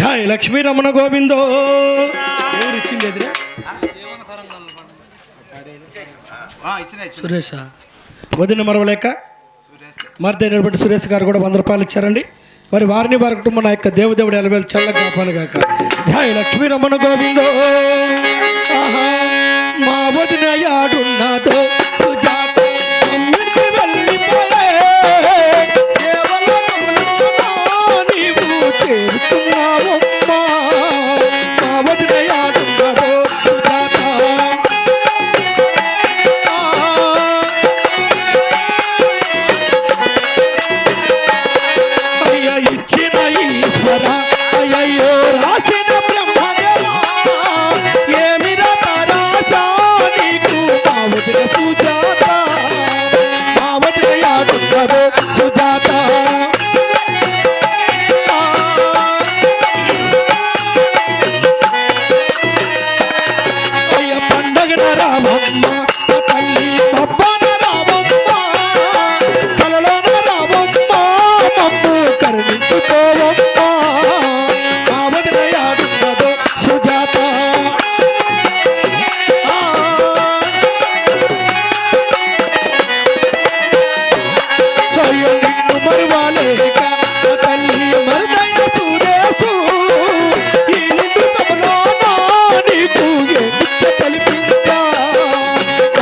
జై లక్ష్మీ రమణ గోవిందో. ఎవరు ఇచ్చింది ఎదురే సురేష. వదిన మరవలేక మరిదైనటువంటి సురేష్ గారు కూడా వంద రూపాయలు ఇచ్చారండి. మరి వారిని వారి కుటుంబం నా యొక్క దేవదేవుడు ఎలవేలు చల్ల కాపాను గాక జై లక్ష్మీ రమణ గోవిందో.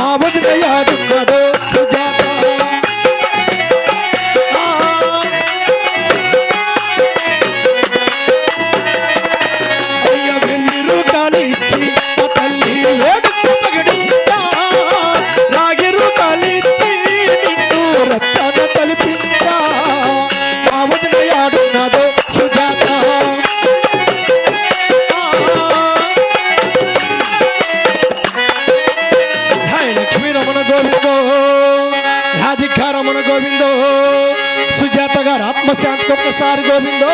మా వదిన గోవిందో.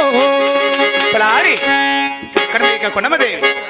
ఇక్కడ మీకు కొండమదేవి.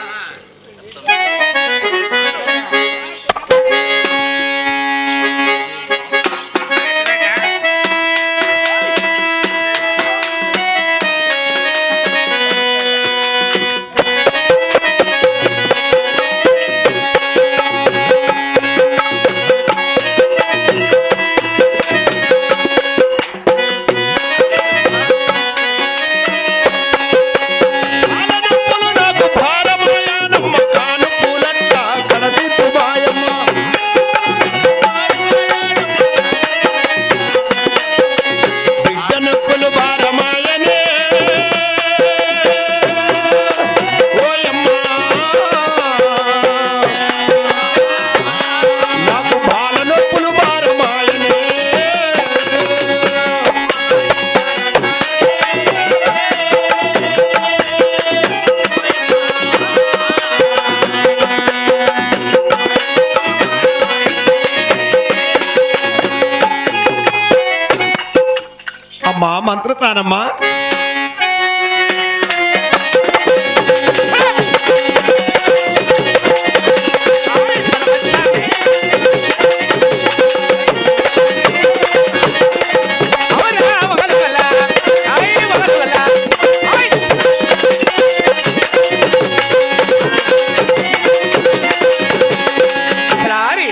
పిలారి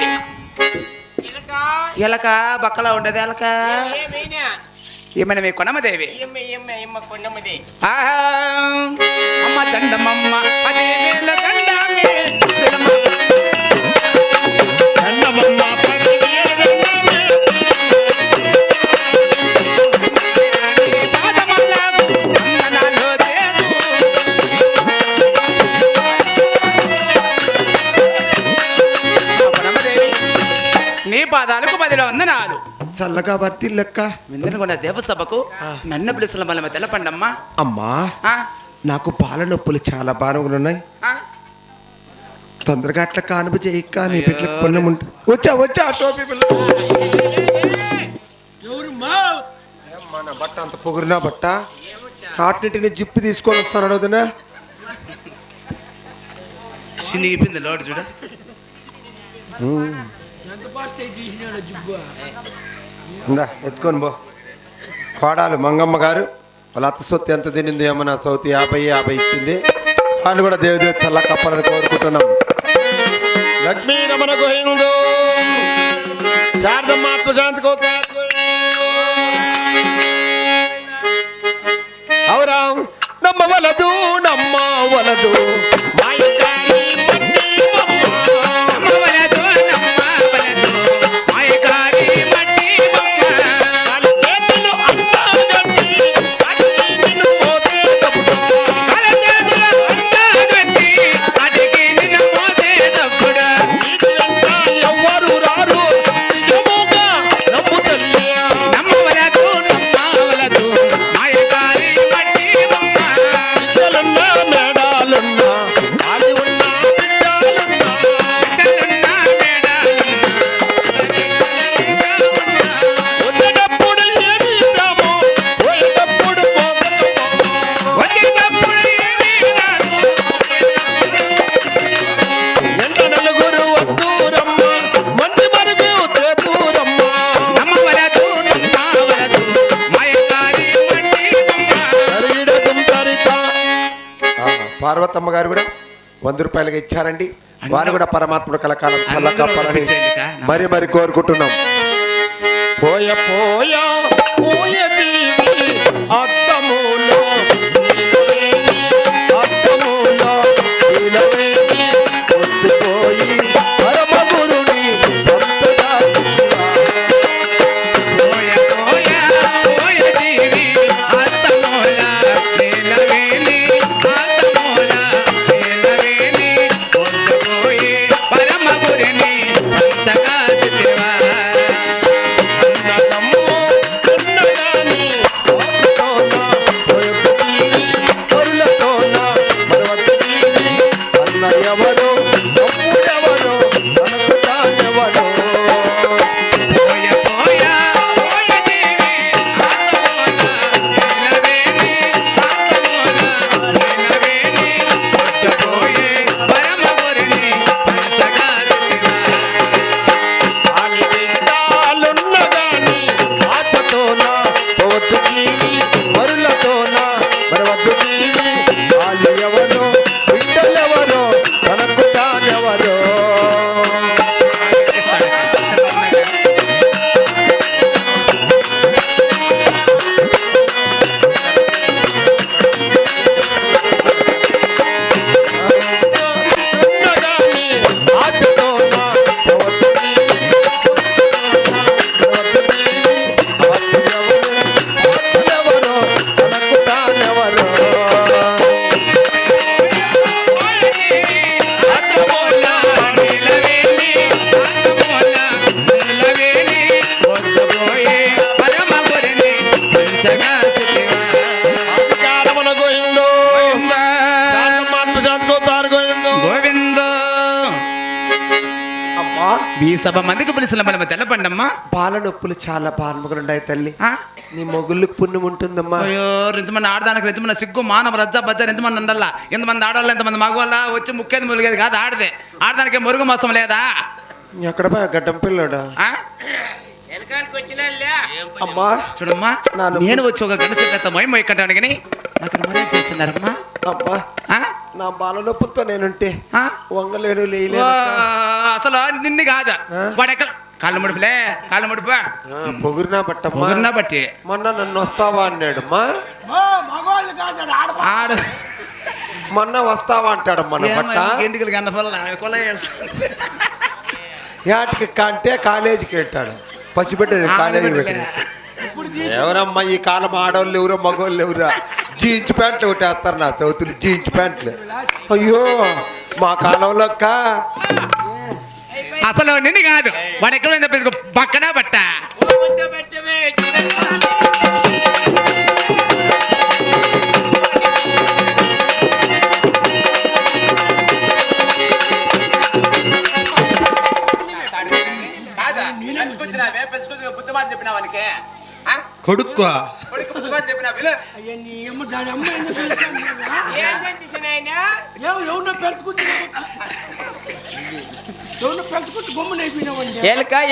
ఎలక. బక్కలా ఉండదు ఎలక. ఏమైనా మీ కొనమదేవి? అమ్మ దండమమ్మ అదే వేళ చల్లగా వర్తి లెక్క విందనగొండ దేవసభకు నన్ను పిలుస్తున్న బలమ తెలపండమ్మా. అమ్మా నాకు పాల నొప్పులు చాలా బాగా ఉన్నాయి ఆ, తొందరగా అట్లా కానుపు చేయి కానీ బిడ్డలకు పుణ్యం ఉంటుంది వచ్చా వచ్చా టోపీ పిల్ల. మన బట్ట అంత పొగిరినా బట్ట? ఆటిని జిప్పు తీసుకొని వస్తాను అడుగుతున్నా చినిగిపోయింది లోటు చూడ. ఇందా ఎత్తుకొని పో. కోడాలు మంగమ్మ గారు. వాళ్ళ అత్త సొత్తు ఎంత తినింది ఏమన్నా సౌతి యాభై యాభై ఇచ్చింది. వాళ్ళు కూడా దేవదేవి చల్ల కప్పాలని కోరుకుంటున్నాం. లక్ష్మీ రమణ గోవిందో. శారదమ్మ ఆత్మశాంతి కోత పార్వతమ్మ గారు కూడా వంద రూపాయలుగా ఇచ్చారండి వారు కూడా పరమాత్ముడు కలకాలం చల్ల కప్పాలని. మరి మరి కోరుకుంటున్నాం పోయ పోయ పోయ টাকা మీ సభ మందికి పిలిచిన బలమ తెల్లపండమ్మా. బాల నొప్పులు చాలా బాధములున్నాయి తల్లి. ఆ? నీ మొగుళ్ళకు పుణ్యం ఉంటుందమ్మా. అయ్యో ఎంతమంది ఆడదానికి ఎంతమంది సిగ్గు మానవ రజ్జ బజ్జ ఎంతమంది ఉండాలా? ఎంతమంది ఆడవాళ్ళు ఎంతమంది మగవాళ్ళ? వచ్చి ముక్కేది ములిగేది కాదు ఆడదే. ఆడదానికి మురుగు మోసం లేదా? ఎక్కడ గడ్డం పిల్లడా? అమ్మా చూడమ్మా నేను వచ్చి ఒక గంట సేపు కట్టాను కానీ నాకు మరేం చేస్తున్నారమ్మా. ఆ? నా బాల నొప్పులతో నేనుంటే ఆ? వంగలేను లేయలేను అసలు నిన్ను కాదు? వాడు ఎక్కడ? కాళ్ళు ముడిపులే కాళ్ళు ముడిపా పొగిరినా బట్టమ్మా. ముగ్గురునా బట్టి. మొన్న నన్ను వస్తావా అన్నాడమ్మా. ఆడు మొన్న వస్తావా అంటాడమ్మా నా బట్ట. కొల వేసుకుంది. యాటికి కంటే కాలేజీకి వెళ్తాడు పచ్చిబిడ్డ కాలేజీకి ఆడబిడ్డలే. పెట్టి ఎవరమ్మా ఈ కాలం ఆడవాళ్ళు ఎవరో మగవాళ్ళు ఎవరా? జీన్స్ ప్యాంట్లు ఒకటి వేస్తారు నా సౌతులు జీన్స్ ప్యాంట్లు. అయ్యో మా కాలంలో అసలు నిన్ను కాదు. వాడు ఎక్కడ పక్కన బట్ట కాదా? పెంచుకొచ్చినావే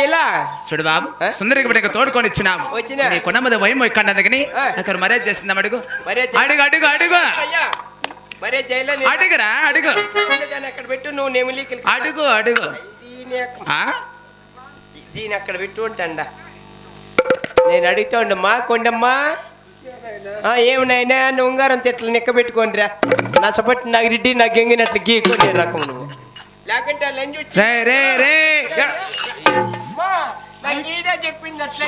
ఇలా చూడు బాబు? సుందరికి బిడ్డకు తోడుకొని ఇచ్చినాము. వచ్చినా. నీ కొండమద వయం ఇక్కడ ఆ. అక్కడ మర్యాద చేసిందాం అడుగు. అడుగు అడుగు అడుగు. అయ్యా మరే జైలు అడుగురా అడుగు. అక్కడ పెట్టు నువ్వు నెమిలికి అడుగు అడుగు. దీని అక్కడ పెట్టు ఉంటాండా నేను అడుగుతాండమ్మా కొండమ్మా. ఆ, ఏమి నాయనా నువ్వు ఉంగారం తెట్లు నెక్క పెట్టుకోండిరా. నచ్చబట్టి నాకు రెడ్డి నాకు గెంగినట్లు గీకొని రకం నువ్వు లేకుంటే వచ్చి రే రే రే. చెప్పింది అట్లా